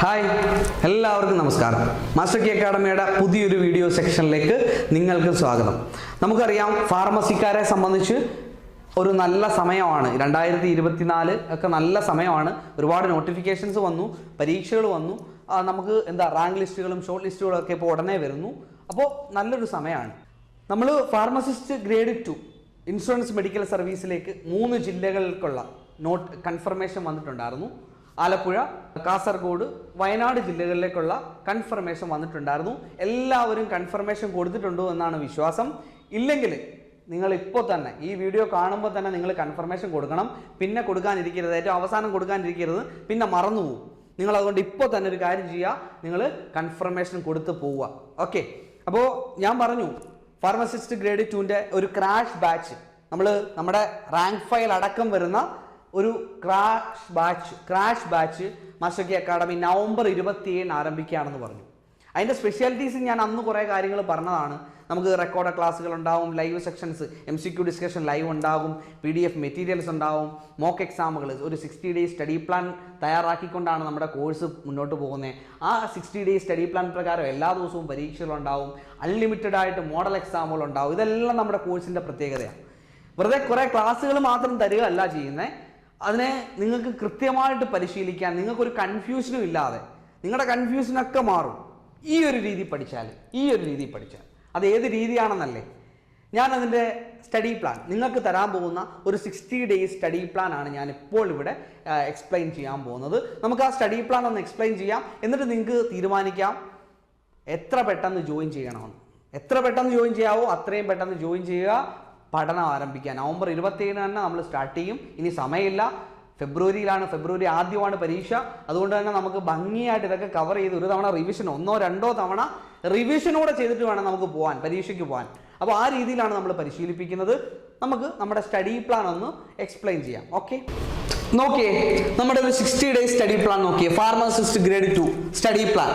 Hi എല്ലാവർക്കും നമസ്കാരം. Master K അക്കാഡമിയുടെ പുതിയൊരു വീഡിയോ സെക്ഷനിലേക്ക് നിങ്ങൾക്ക് സ്വാഗതം. നമുക്കറിയാം ഫാർമസിക്കാരെ സംബന്ധിച്ച് ഒരു നല്ല സമയമാണ്. രണ്ടായിരത്തി ഇരുപത്തിനാല് ഒക്കെ നല്ല സമയമാണ്. ഒരുപാട് നോട്ടിഫിക്കേഷൻസ് വന്നു പരീക്ഷകൾ വന്നു. നമുക്ക് എന്താ റാങ്ക് ലിസ്റ്റുകളും ഷോർട്ട് ലിസ്റ്റുകളും ഒക്കെ ഇപ്പോൾ ഉടനെ വരുന്നു. അപ്പോൾ നല്ലൊരു സമയമാണ്. നമ്മൾ pharmacist grade two insurance medical സർവീസിലേക്ക് മൂന്ന് ജില്ലകൾക്കുള്ള നോട്ട് കൺഫർമേഷൻ വന്നിട്ടുണ്ടായിരുന്നു. ആലപ്പുഴ കാസർഗോഡ് വയനാട് ജില്ലകളിലേക്കുള്ള കൺഫർമേഷൻ വന്നിട്ടുണ്ടായിരുന്നു. എല്ലാവരും കൺഫർമേഷൻ കൊടുത്തിട്ടുണ്ടോ എന്നാണ് വിശ്വാസം. ഇല്ലെങ്കിൽ നിങ്ങൾ ഇപ്പോൾ തന്നെ ഈ വീഡിയോ കാണുമ്പോൾ തന്നെ നിങ്ങൾ കൺഫർമേഷൻ കൊടുക്കണം. പിന്നെ കൊടുക്കാനിരിക്കരുത്. ഏറ്റവും അവസാനം കൊടുക്കാനിരിക്കരുത്. പിന്നെ മറന്നു പോകും നിങ്ങൾ അതുകൊണ്ട് ഇപ്പോൾ തന്നെ ഒരു കാര്യം ചെയ്യുക നിങ്ങൾ കൺഫർമേഷൻ കൊടുത്ത് പോവുക. ഓക്കെ അപ്പോൾ ഞാൻ പറഞ്ഞു ഫാർമസിസ്റ്റ് ഗ്രേഡ് ടുവിന്റെ ഒരു ക്രാഷ് ബാച്ച് നമ്മൾ നമ്മുടെ റാങ്ക് ഫയൽ അടക്കം വരുന്ന ഒരു crash batch crash batch master academy November ഇരുപത്തിയേഴിന് ആരംഭിക്കുകയാണെന്ന് പറഞ്ഞു. അതിന്റെ സ്പെഷ്യാലിറ്റീസ് ഞാൻ അന്ന് കുറേ കാര്യങ്ങൾ പറഞ്ഞതാണ്. നമുക്ക് റെക്കോർഡ് ക്ലാസ്സുകൾ ഉണ്ടാവും live sessions M C Q discussion live ഉണ്ടാകും പി ഡി എഫ് മെറ്റീരിയൽസ് ഉണ്ടാവും മോക്ക് എക്സാമുകൾ ഒരു സിക്സ്റ്റി ഡേയ്സ് സ്റ്റഡി പ്ലാൻ തയ്യാറാക്കിക്കൊണ്ടാണ് നമ്മുടെ കോഴ്സ് മുന്നോട്ട് പോകുന്നത്. ആ സിക്സ്റ്റി ഡേയ്സ് സ്റ്റഡി പ്ലാൻ പ്രകാരം എല്ലാ ദിവസവും പരീക്ഷകളുണ്ടാവും അൺലിമിറ്റഡ് ആയിട്ട് മോഡൽ എക്സാമുകൾ ഉണ്ടാവും. ഇതെല്ലാം നമ്മുടെ കോഴ്സിന്റെ പ്രത്യേകതയാണ്. വെറുതെ കുറേ ക്ലാസ്സുകൾ മാത്രം തരികയല്ല ചെയ്യുന്നത്. അതിനെ നിങ്ങൾക്ക് കൃത്യമായിട്ട് പരിശീലിക്കാൻ നിങ്ങൾക്കൊരു കൺഫ്യൂഷനും ഇല്ലാതെ നിങ്ങളുടെ കൺഫ്യൂഷനൊക്കെ മാറും. ഈ ഒരു രീതി പഠിച്ചാൽ ഈ ഒരു രീതി പഠിച്ചാൽ അത് ഏത് രീതിയാണെന്നല്ലേ? ഞാൻ അതിന്റെ സ്റ്റഡി പ്ലാൻ നിങ്ങൾക്ക് തരാൻ പോകുന്ന ഒരു സിക്സ്റ്റി ഡേയ്സ് സ്റ്റഡി പ്ലാൻ ആണ് ഞാൻ ഇപ്പോൾ ഇവിടെ എക്സ്പ്ലെയിൻ ചെയ്യാൻ പോകുന്നത്. നമുക്ക് ആ സ്റ്റഡി പ്ലാൻ ഒന്ന് എക്സ്പ്ലെയിൻ ചെയ്യാം. എന്നിട്ട് നിങ്ങൾക്ക് തീരുമാനിക്കാം. എത്ര പെട്ടെന്ന് ജോയിൻ ചെയ്യണമെന്ന്. എത്ര പെട്ടെന്ന് ജോയിൻ ചെയ്യാവോ അത്രയും പെട്ടെന്ന് ജോയിൻ ചെയ്യുക. പഠനം ആരംഭിക്കുക. നവംബർ ഇരുപത്തിയേഴിന് തന്നെ നമ്മൾ സ്റ്റാർട്ട് ചെയ്യും. ഇനി സമയമില്ല. ഫെബ്രുവരിയിലാണ്. ഫെബ്രുവരി ആദ്യമാണ് പരീക്ഷ. അതുകൊണ്ട് തന്നെ നമുക്ക് ഭംഗിയായിട്ട് ഇതൊക്കെ കവർ ചെയ്ത് ഒരു തവണ റിവിഷൻ ഒന്നോ രണ്ടോ തവണ റിവിഷനോടെ ചെയ്തിട്ട് വേണം നമുക്ക് പോകാൻ പരീക്ഷയ്ക്ക് പോകാൻ അപ്പോൾ ആ രീതിയിലാണ് നമ്മൾ പരിശീലിപ്പിക്കുന്നത്. നമുക്ക് നമ്മുടെ സ്റ്റഡി പ്ലാൻ ഒന്ന് എക്സ്പ്ലെയിൻ ചെയ്യാം. ഓക്കെ നോക്കിയേ നമ്മുടെ ഒരു സിക്സ്റ്റി ഡേയ്സ് സ്റ്റഡി പ്ലാൻ നോക്കിയേ. Pharmacist grade two study plan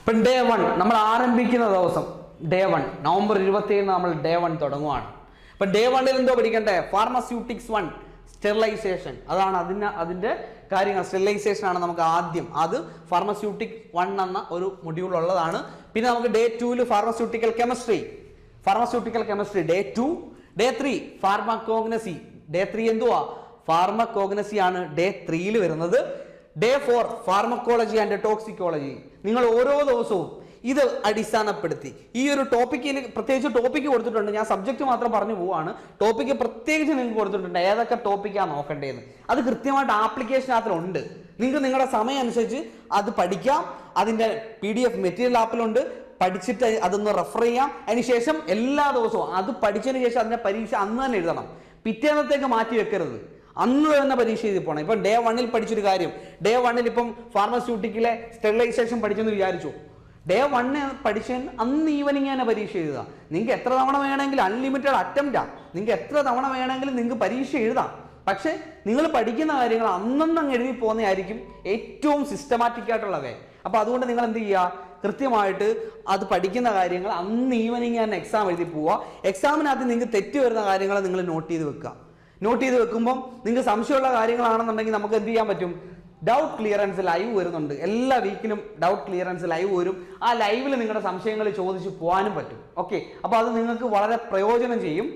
ഇപ്പം ഡേ വൺ നമ്മൾ ആരംഭിക്കുന്ന ദിവസം ഡേ വൺ നവംബർ ഇരുപത്തിയേഴിന് നമ്മൾ ഡേ വൺ തുടങ്ങുവാണ്. ഇപ്പം ഡേ വണ്ണിൽ എന്തോ പഠിക്കണ്ടേ? ഫാർമസ്യൂട്ടിക്സ് വൺ സ്റ്റെറിലൈസേഷൻ അതാണ് അതിന് അതിന്റെ കാര്യങ്ങൾ. സ്റ്റെറിലൈസേഷൻ ആണ് നമുക്ക് ആദ്യം. അത് ഫാർമസ്യൂട്ടിക് വൺ എന്ന ഒരു മൊഡ്യൂൾ ഉള്ളതാണ്. പിന്നെ നമുക്ക് ഡേ ടൂവിൽ pharmaceutical chemistry pharmaceutical chemistry day two day three pharmacognosy day three എന്തുവാ? ഫാർമക്കോഗ്നസി ആണ് ഡേ ത്രീയിൽ വരുന്നത്. Day four pharmacology and toxicology നിങ്ങൾ ഓരോ ദിവസവും ഇത് അടിസ്ഥാനപ്പെടുത്തി. ഈ ഒരു ടോപ്പിക്കിൽ പ്രത്യേകിച്ച് ടോപ്പിക്ക് കൊടുത്തിട്ടുണ്ട്. ഞാൻ സബ്ജക്റ്റ് മാത്രം പറഞ്ഞു പോവാണ്. ടോപ്പിക്ക് പ്രത്യേകിച്ച് നിങ്ങൾക്ക് കൊടുത്തിട്ടുണ്ട്. ഏതൊക്കെ ടോപ്പിക്കാണ് നോക്കേണ്ടതെന്ന് അത് കൃത്യമായിട്ട് ആപ്ലിക്കേഷൻ ആപ്ലിക്കേഷനകത്തിലുണ്ട് നിങ്ങൾക്ക് നിങ്ങളുടെ സമയം അനുസരിച്ച് അത് പഠിക്കാം. അതിന്റെ പി ഡി എഫ് മെറ്റീരിയൽ ആപ്പിലുണ്ട് പഠിച്ചിട്ട് അതൊന്ന് റെഫർ ചെയ്യാം. അതിനുശേഷം എല്ലാ ദിവസവും അത് പഠിച്ചതിന് ശേഷം അതിന്റെ പരീക്ഷ അന്ന് തന്നെ എഴുതണം. പിറ്റേന്നത്തേക്ക് മാറ്റി വെക്കരുത്. അന്ന് തന്നെ പരീക്ഷ എഴുതി പോകണം ഇപ്പം ഡേ വണ്ണിൽ പഠിച്ചൊരു കാര്യം. ഡേ വണ്ണിൽ ഇപ്പം ഫാർമസ്യൂട്ടിക്കിലെ സ്റ്റെറിലൈസേഷൻ പഠിച്ചെന്ന് വിചാരിച്ചു. ഡേ വണ്ണ് പഠിച്ച അന്ന് ഈവനിങ് തന്നെ പരീക്ഷ എഴുതുക. നിങ്ങൾക്ക് എത്ര തവണ വേണമെങ്കിലും അൺലിമിറ്റഡ് അറ്റംപ്റ്റാ നിങ്ങൾക്ക് എത്ര തവണ വേണമെങ്കിലും നിങ്ങൾക്ക് പരീക്ഷ എഴുതാം. പക്ഷേ നിങ്ങൾ പഠിക്കുന്ന കാര്യങ്ങൾ അന്നന്നങ്ങ് എഴുതി പോകുന്നതായിരിക്കും ഏറ്റവും സിസ്റ്റമാറ്റിക് ആയിട്ടുള്ള വേ അപ്പോൾ അതുകൊണ്ട് നിങ്ങൾ എന്ത് ചെയ്യുക? കൃത്യമായിട്ട് അത് പഠിക്കുന്ന കാര്യങ്ങൾ അന്ന് ഈവനിങ് തന്നെ എക്സാം എഴുതി പോവുക. എക്സാമിനകത്ത് നിങ്ങൾക്ക് തെറ്റ് വരുന്ന കാര്യങ്ങൾ നിങ്ങൾ നോട്ട് ചെയ്ത് വെക്കുക. നോട്ട് ചെയ്ത് വെക്കുമ്പം നിങ്ങൾക്ക് സംശയമുള്ള കാര്യങ്ങളാണെന്നുണ്ടെങ്കിൽ നമുക്ക് എന്ത് ചെയ്യാൻ പറ്റും? ഡൗട്ട് ക്ലിയറൻസ് ലൈവ് വരുന്നുണ്ട്. എല്ലാ വീക്കിലും ഡൗട്ട് ക്ലിയറൻസ് ലൈവ് വരും. ആ ലൈവിൽ നിങ്ങളുടെ സംശയങ്ങൾ ചോദിച്ച് പോകാനും പറ്റും. ഓക്കെ അപ്പോൾ അത് നിങ്ങൾക്ക് വളരെ പ്രയോജനം ചെയ്യും.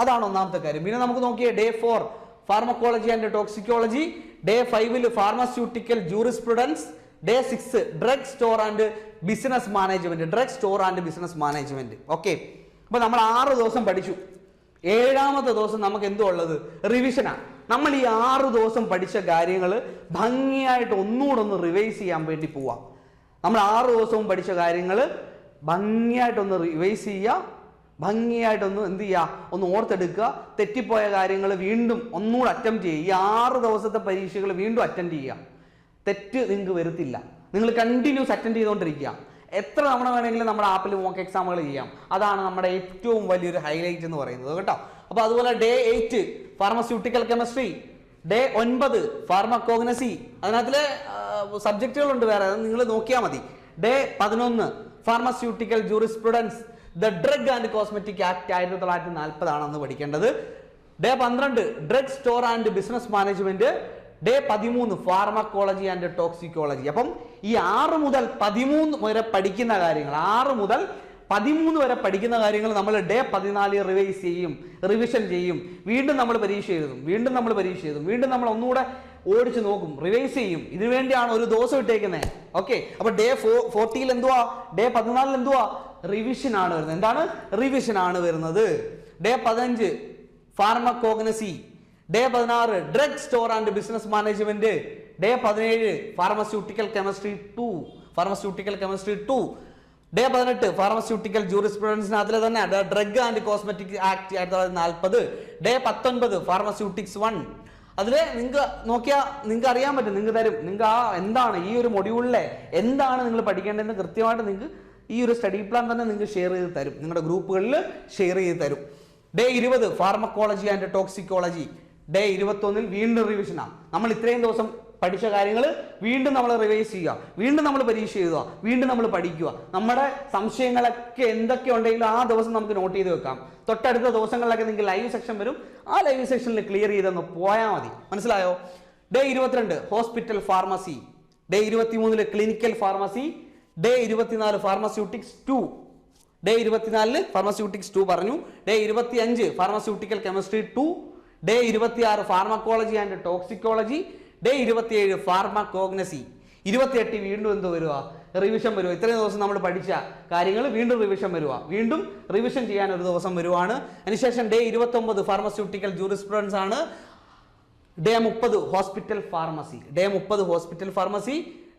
അതാണ് ഒന്നാമത്തെ കാര്യം. പിന്നെ നമുക്ക് നോക്കിയേ day four pharmacology and toxicology day ഫൈവിൽ pharmaceutical jurisprudence day six drug store and business management drug store and business management okay അപ്പൊ നമ്മൾ ആറ് ദിവസം പഠിച്ചു. ഏഴാമത്തെ ദിവസം നമുക്ക് എന്തോ ഉള്ളത്? റിവിഷനാണ് നമ്മൾ ഈ ആറ് ദിവസം പഠിച്ച കാര്യങ്ങൾ ഭംഗിയായിട്ട് ഒന്നുകൂടെ ഒന്ന് റിവൈസ് ചെയ്യാൻ വേണ്ടി പോവാം. നമ്മൾ ആറ് ദിവസവും പഠിച്ച കാര്യങ്ങൾ ഭംഗിയായിട്ടൊന്ന് റിവൈസ് ചെയ്യുക. ഭംഗിയായിട്ടൊന്ന് എന്ത് ചെയ്യുക? ഒന്ന് ഓർത്തെടുക്കുക. തെറ്റിപ്പോയ കാര്യങ്ങൾ വീണ്ടും ഒന്നുകൂടെ അറ്റംപ്റ്റ് ചെയ്യുക. ഈ ആറ് ദിവസത്തെ പരീക്ഷകൾ വീണ്ടും അറ്റൻഡ് ചെയ്യുക. തെറ്റ് നിങ്ങൾക്ക് വരുത്തില്ല. നിങ്ങൾ കണ്ടിന്യൂസ് അറ്റൻഡ് ചെയ്തുകൊണ്ടിരിക്കുക. എത്ര തവണ വേണമെങ്കിലും നമ്മുടെ ആപ്പിൽ മോക്ക് എക്സാമുകൾ ചെയ്യാം. അതാണ് നമ്മുടെ ഏറ്റവും വലിയൊരു ഹൈലൈറ്റ് എന്ന് പറയുന്നത്. കേട്ടോ? അപ്പോൾ അതുപോലെ day eight pharmaceutical chemistry day ഒൻപത് ഫാർമക്കോഗ്നസി അതിനകത്തിലെ സബ്ജക്റ്റുകളുണ്ട് വേറെ നിങ്ങൾ നോക്കിയാൽ മതി. ഡേ പതിനൊന്ന് pharmaceutical jurisprudence the drug and cosmetic act ആയിരത്തി തൊള്ളായിരത്തി നാൽപ്പതാണ് അന്ന് പഠിക്കേണ്ടത്. ഡേ പന്ത്രണ്ട് drug store and business management day പതിമൂന്ന് ഫാർമക്കോളജി ആൻഡ് ടോക്സിക്കോളജി അപ്പം ഈ ആറ് മുതൽ പതിമൂന്ന് വരെ പഠിക്കുന്ന കാര്യങ്ങൾ ആറ് മുതൽ പതിമൂന്ന് വരെ പഠിക്കുന്ന കാര്യങ്ങൾ നമ്മൾ ഡേ പതിനാല് റിവൈസ് ചെയ്യും റിവിഷൻ ചെയ്യും. വീണ്ടും നമ്മൾ പരീക്ഷ എഴുതും വീണ്ടും നമ്മൾ പരീക്ഷ എഴുതും വീണ്ടും നമ്മൾ ഒന്നുകൂടെ ഓടിച്ച് നോക്കും റിവൈസ് ചെയ്യും. ഇതിനു വേണ്ടിയാണ് ഒരു ദിവസം ഇട്ടേക്കുന്നത് ഓക്കെ? അപ്പൊ ഡേ ഫോ ഫോർട്ടിയിൽ എന്തുവാ? ഡേ പതിനാലിൽ എന്തുവാ? റിവിഷൻ ആണ് വരുന്നത്. എന്താണ്? റിവിഷൻ ആണ് വരുന്നത്. ഡേ പതിനഞ്ച് ഫാർമക്കോഗ്നസി ഡേ പതിനാറ് drug store and business management. Day പതിനേഴ് pharmaceutical chemistry two. Pharmaceutical chemistry two. Day പതിനെട്ട് ഫാർമസ്യൂട്ടിക്കൽ ജൂറിസ്പ്രുഡൻസ് അതിൽ തന്നെ. ഡ്രഗ് ആൻഡ് കോസ്മെറ്റിക് ആക്ട് ആയിരത്തി തൊള്ളായിരത്തി നാൽപ്പത് ഡേ പത്തൊൻപത് ഫാർമസ്യൂട്ടിക്സ് വൺ അതിൽ നിങ്ങൾക്ക് നോക്കിയാൽ നിങ്ങൾക്ക് അറിയാൻ പറ്റും നിങ്ങൾക്ക് തരും. നിങ്ങൾക്ക് ആ എന്താണ് ഈ ഒരു മൊഡ്യൂളിലെ എന്താണ് നിങ്ങൾ പഠിക്കേണ്ടതെന്ന് കൃത്യമായിട്ട് നിങ്ങൾക്ക് ഈ ഒരു സ്റ്റഡി പ്ലാൻ തന്നെ നിങ്ങൾക്ക് ഷെയർ ചെയ്ത് തരും. നിങ്ങളുടെ ഗ്രൂപ്പുകളിൽ ഷെയർ ചെയ്ത് തരും. ഡേ ഇരുപത് ഫാർമക്കോളജി ആൻഡ് ടോക്സിക്കോളജി ഡേ ഇരുപത്തൊന്നിൽ വീണ്ടും റിവിഷനാണ് നമ്മൾ ഇത്രയും ദിവസം പഠിച്ച കാര്യങ്ങൾ വീണ്ടും നമ്മൾ റിവൈസ് ചെയ്യുക. വീണ്ടും നമ്മൾ പരീക്ഷ എഴുതുക. വീണ്ടും നമ്മൾ പഠിക്കുക. നമ്മുടെ സംശയങ്ങളൊക്കെ എന്തൊക്കെ ഉണ്ടെങ്കിലും ആ ദിവസം നമുക്ക് നോട്ട് ചെയ്ത് വെക്കാം. തൊട്ടടുത്ത ദിവസങ്ങളിലൊക്കെ നിങ്ങൾക്ക് ലൈവ് സെക്ഷൻ വരും. ആ ലൈവ് സെക്ഷനിൽ ക്ലിയർ ചെയ്തെന്ന് പോയാൽ മതി. മനസ്സിലായോ? ഡേ ഇരുപത്തിരണ്ട് ഹോസ്പിറ്റൽ ഫാർമസി ഡേ ഇരുപത്തിമൂന്നിൽ ക്ലിനിക്കൽ ഫാർമസി ഡേ ഇരുപത്തിനാല് ഫാർമസ്യൂട്ടിക്സ് ടു ഡേ ഇരുപത്തിനാലിൽ ഫാർമസ്യൂട്ടിക്സ് ടു പറഞ്ഞു. ഡേ ഇരുപത്തി അഞ്ച് ഫാർമസ്യൂട്ടിക്കൽ കെമിസ്ട്രി ടു ഡേ ഇരുപത്തിയാറ് ഫാർമക്കോളജി ആൻഡ് ടോക്സിക്കോളജി ഡേ ഇരുപത്തിയേഴ് ഫാർമ കോഗ്നസി ഇരുപത്തിയെട്ട് വീണ്ടും എന്ത് വരുക റിവിഷൻ വരുക ഇത്രയും ദിവസം നമ്മൾ പഠിച്ച കാര്യങ്ങൾ വീണ്ടും റിവിഷൻ വരുക വീണ്ടും റിവിഷൻ ചെയ്യാൻ ഒരു ദിവസം വരുവാണ്. അതിനുശേഷം ഡേ ഇരുപത്തൊമ്പത് ഫാർമസ്യൂട്ടിക്കൽ ജൂറിസ്പ്രുഡൻസ് ആണ്. ഡേ മുപ്പത് ഹോസ്പിറ്റൽ ഫാർമസി ഡേ മുപ്പത് ഹോസ്പിറ്റൽ ഫാർമസി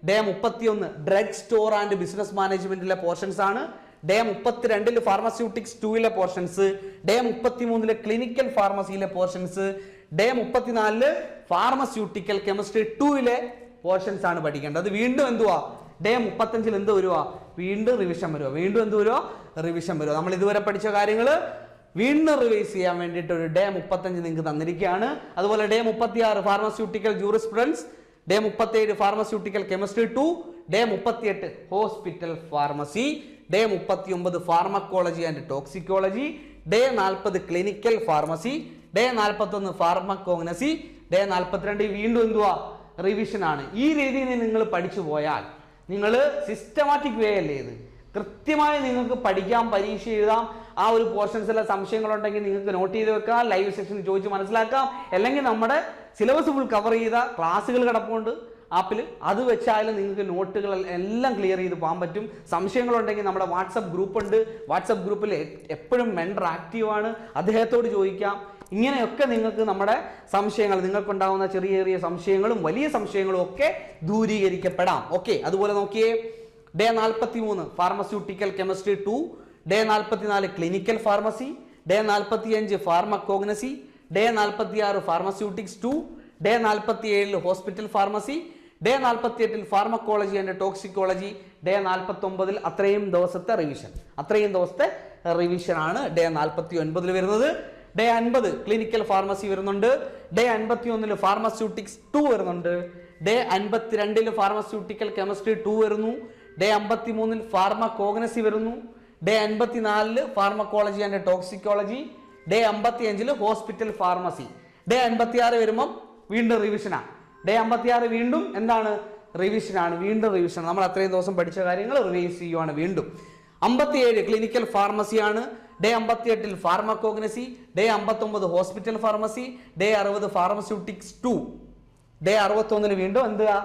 ഡേ മുപ്പത്തിയൊന്ന് ഡ്രഗ് സ്റ്റോർ ആൻഡ് ബിസിനസ് മാനേജ്മെന്റിലെ പോർഷൻസ് ആണ്. ഡേ മുപ്പത്തിരണ്ടിൽ ഫാർമസ്യൂട്ടിക്സ് ടൂയിലെ പോർഷൻസ് ഡേ മുപ്പത്തിമൂന്നിലെ ക്ലിനിക്കൽ ഫാർമസിയിലെ പോർഷൻസ് ഡേ മുപ്പത്തിനാലിൽ ഫാർമസ്യൂട്ടിക്കൽ കെമിസ്ട്രി ടൂയിലെ പോർഷൻസ് ആണ് പഠിക്കേണ്ടത്. അത് വീണ്ടും എന്തുവാ? ഡേ മുപ്പത്തഞ്ചിൽ എന്ത് വരുവാ? വീണ്ടും റിവിഷൻ വരുവാ. വീണ്ടും എന്ത് വരുവാ? റിവിഷൻ വരുവാ. നമ്മൾ ഇതുവരെ പഠിച്ച കാര്യങ്ങൾ വീണ്ടും റിവൈസ് ചെയ്യാൻ വേണ്ടിയിട്ട് ഒരു ഡേ മുപ്പത്തഞ്ച് നിങ്ങൾക്ക് തന്നിരിക്കുകയാണ്. അതുപോലെ ഡേ മുപ്പത്തി ആറ് ഫാർമസ്യൂട്ടിക്കൽ ജൂറിസ്പ്രുഡൻസ് ഡേ മുപ്പത്തേഴ് ഫാർമസ്യൂട്ടിക്കൽ കെമിസ്ട്രി ടു ഡേ മുപ്പത്തിയെട്ട് ഹോസ്പിറ്റൽ ഫാർമസി ഡേ മുപ്പത്തി ഒമ്പത് ഫാർമക്കോളജി ആൻഡ് ടോക്സിക്കോളജി ഡേ നാൽപ്പത് ക്ലിനിക്കൽ ഫാർമസി ഡേ നാൽപ്പത്തൊന്ന് ഫാർമക്കോഗ്നസി ഡേ നാൽപ്പത്തിരണ്ട് വീണ്ടും എന്തുവാ? റിവിഷൻ ആണ്. ഈ രീതിയിൽ നിങ്ങൾ പഠിച്ചു പോയാൽ നിങ്ങൾ സിസ്റ്റമാറ്റിക് വേ അല്ലേ ഇത്? കൃത്യമായി നിങ്ങൾക്ക് പഠിക്കാം പരീക്ഷ എഴുതാം. ആ ഒരു പോർഷൻസിലെ സംശയങ്ങളുണ്ടെങ്കിൽ നിങ്ങൾക്ക് നോട്ട് ചെയ്ത് വെക്കാം ലൈവ് സെഷൻ ചോദിച്ച് മനസ്സിലാക്കാം. അല്ലെങ്കിൽ നമ്മുടെ സിലബസ് ഫുൾ കവർ ചെയ്ത ക്ലാസ്സുകൾ കിടപ്പുണ്ട്. ആപ്പിൽ അത് വെച്ചാലും നിങ്ങൾക്ക് നോട്ടുകൾ എല്ലാം ക്ലിയർ ചെയ്ത് പോകാൻ പറ്റും. സംശയങ്ങളുണ്ടെങ്കിൽ നമ്മുടെ വാട്സപ്പ് ഗ്രൂപ്പ് ഉണ്ട്. വാട്സപ്പ് ഗ്രൂപ്പിൽ എപ്പോഴും മെൻഡർ ആക്റ്റീവാണ് അദ്ദേഹത്തോട് ചോദിക്കാം. ഇങ്ങനെയൊക്കെ നിങ്ങൾക്ക് നമ്മുടെ സംശയങ്ങൾ നിങ്ങൾക്കുണ്ടാകുന്ന ചെറിയ ചെറിയ സംശയങ്ങളും വലിയ സംശയങ്ങളും ഒക്കെ ദൂരീകരിക്കപ്പെടാം. ഓക്കെ അതുപോലെ നോക്കിയേ. ഡേ നാൽപ്പത്തി മൂന്ന് ഫാർമസ്യൂട്ടിക്കൽ കെമിസ്ട്രി ടു ഡേ നാൽപ്പത്തിനാല് ക്ലിനിക്കൽ ഫാർമസി ഡേ നാൽപ്പത്തി അഞ്ച് ഫാർമക്കോഗ്നസി ഡേ നാൽപ്പത്തി ആറ് ഫാർമസ്യൂട്ടിക്സ് ടു ഡേ നാൽപ്പത്തി ഏഴിൽ ഹോസ്പിറ്റൽ ഫാർമസി ഡേ നാൽപ്പത്തി എട്ടിൽ ഫാർമക്കോളജി ആൻഡ് ടോക്സിക്കോളജി ഡേ നാൽപ്പത്തി ഒമ്പതിൽ അത്രയും ദിവസത്തെ റിവിഷൻ അത്രയും ദിവസത്തെ റിവിഷൻ ആണ് ഡേ നാൽപ്പത്തി ഒൻപതിൽ വരുന്നത്. ഡേ അൻപത് ക്ലിനിക്കൽ ഫാർമസി വരുന്നുണ്ട്. ഡേ അൻപത്തി ഒന്നിൽ ഫാർമസ്യൂട്ടിക്സ് ടു വരുന്നുണ്ട്. ഡേ അൻപത്തിരണ്ടിൽ ഫാർമസ്യൂട്ടിക്കൽ കെമിസ്ട്രി ടു വരുന്നു. ഡേ അമ്പത്തി മൂന്നിൽ ഫാർമക്കോഗ്നസി വരുന്നു. ഡേ അൻപത്തിനാലിൽ ഫാർമക്കോളജി ആൻഡ് ടോക്സിക്കോളജി ഡേ അമ്പത്തി അഞ്ചിൽ ഹോസ്പിറ്റൽ ഫാർമസി ഡേ അൻപത്തി ആറ് വരുമ്പം വീണ്ടും റിവിഷനാണ് ഡേ അമ്പത്തി ആറ് വീണ്ടും എന്താണ്? റിവിഷനാണ് വീണ്ടും റിവിഷൻ നമ്മൾ അത്രയും ദിവസം പഠിച്ച കാര്യങ്ങൾ റിവൈസ് ചെയ്യുവാണ് വീണ്ടും. അമ്പത്തിയേഴ് ക്ലിനിക്കൽ ഫാർമസിയാണ് ഡേ അമ്പത്തിയെട്ടിൽ ഫാർമക്കോഗ്നസി ഡേ അമ്പത്തൊമ്പത് ഹോസ്പിറ്റൽ ഫാർമസി ഡേ അറുപത് ഫാർമസ്യൂട്ടിക്സ് ടു ഡേ അറുപത്തൊന്നിന് വീണ്ടും എന്താ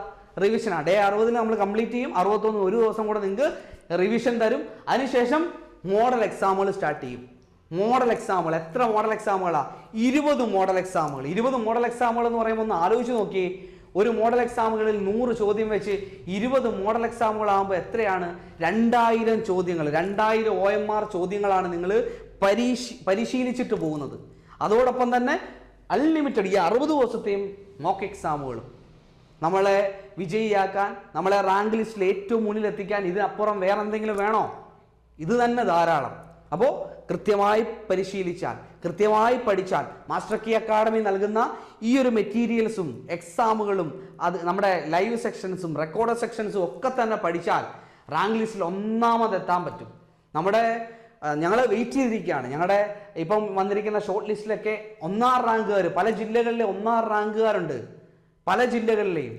റിവിഷനാണ് ഡേ അറുപതിന് നമ്മൾ കംപ്ലീറ്റ് ചെയ്യും. അറുപത്തൊന്ന് ഒരു ദിവസം കൂടെ നിങ്ങൾക്ക് റിവിഷൻ തരും. അതിനുശേഷം മോഡൽ എക്സാമുകൾ സ്റ്റാർട്ട് ചെയ്യും. മോഡൽ എക്സാമുകൾ എത്ര മോഡൽ എക്സാമുകളാണ് ഇരുപത് മോഡൽ എക്സാമുകൾ ഇരുപത് മോഡൽ എക്സാമുകൾ എന്ന് പറയുമ്പോൾ ഒന്ന് ആലോചിച്ച് നോക്കിയേ. ഒരു മോഡൽ എക്സാമുകളിൽ നൂറ് ചോദ്യം വെച്ച് ഇരുപത് മോഡൽ എക്സാമുകളാകുമ്പോൾ എത്രയാണ്? രണ്ടായിരം ചോദ്യങ്ങൾ. രണ്ടായിരം ഒ എം ആർ ചോദ്യങ്ങളാണ് നിങ്ങൾ പരീക്ഷ പരിശീലിച്ചിട്ട് പോകുന്നത്. അതോടൊപ്പം തന്നെ അൺലിമിറ്റഡ് ഈ അറുപത് ദിവസത്തെയും മോക്ക് എക്സാമുകളും നമ്മളെ വിജയിയാക്കാൻ നമ്മളെ റാങ്ക് ലിസ്റ്റിൽ ഏറ്റവും മുന്നിലെത്തിക്കാൻ ഇതിനപ്പുറം വേറെ എന്തെങ്കിലും വേണോ? ഇത് തന്നെ ധാരാളം. അപ്പോൾ കൃത്യമായി പരിശീലിച്ചാൽ കൃത്യമായി പഠിച്ചാൽ മാസ്റ്റർ കീ അക്കാഡമി നൽകുന്ന ഈ ഒരു മെറ്റീരിയൽസും എക്സാമുകളും അത് നമ്മുടെ ലൈവ് സെക്ഷൻസും റെക്കോർഡ് സെക്ഷൻസും ഒക്കെ തന്നെ പഠിച്ചാൽ റാങ്ക് ലിസ്റ്റിൽ ഒന്നാമതെത്താൻ പറ്റും. നമ്മുടെ ഞങ്ങൾ വെയിറ്റ് ചെയ്തിരിക്കുകയാണ്. ഞങ്ങളുടെ ഇപ്പം വന്നിരിക്കുന്ന ഷോർട്ട് ലിസ്റ്റിലൊക്കെ ഒന്നാം റാങ്കുകാർ പല ജില്ലകളിലെ ഒന്നാം റാങ്കുകാരുണ്ട് പല ജില്ലകളിലെയും.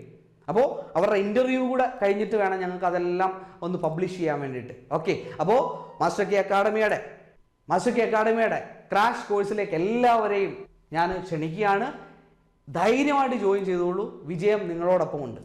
അപ്പോൾ അവരുടെ ഇന്റർവ്യൂ കൂടെ കഴിഞ്ഞിട്ട് വേണം ഞങ്ങൾക്ക് അതെല്ലാം ഒന്ന് പബ്ലിഷ് ചെയ്യാൻ വേണ്ടിയിട്ട്. ഓക്കെ അപ്പോൾ മാസ്റ്റർ കെ അക്കാഡമിയുടെ മാസ്റ്റർ കെ അക്കാഡമിയുടെ ക്രാഷ് കോഴ്സിലേക്ക് എല്ലാവരെയും ഞാൻ ക്ഷണിക്കുകയാണ്. ധൈര്യമായിട്ട് ജോയിൻ ചെയ്തോളൂ. വിജയം നിങ്ങളോടൊപ്പമുണ്ട്.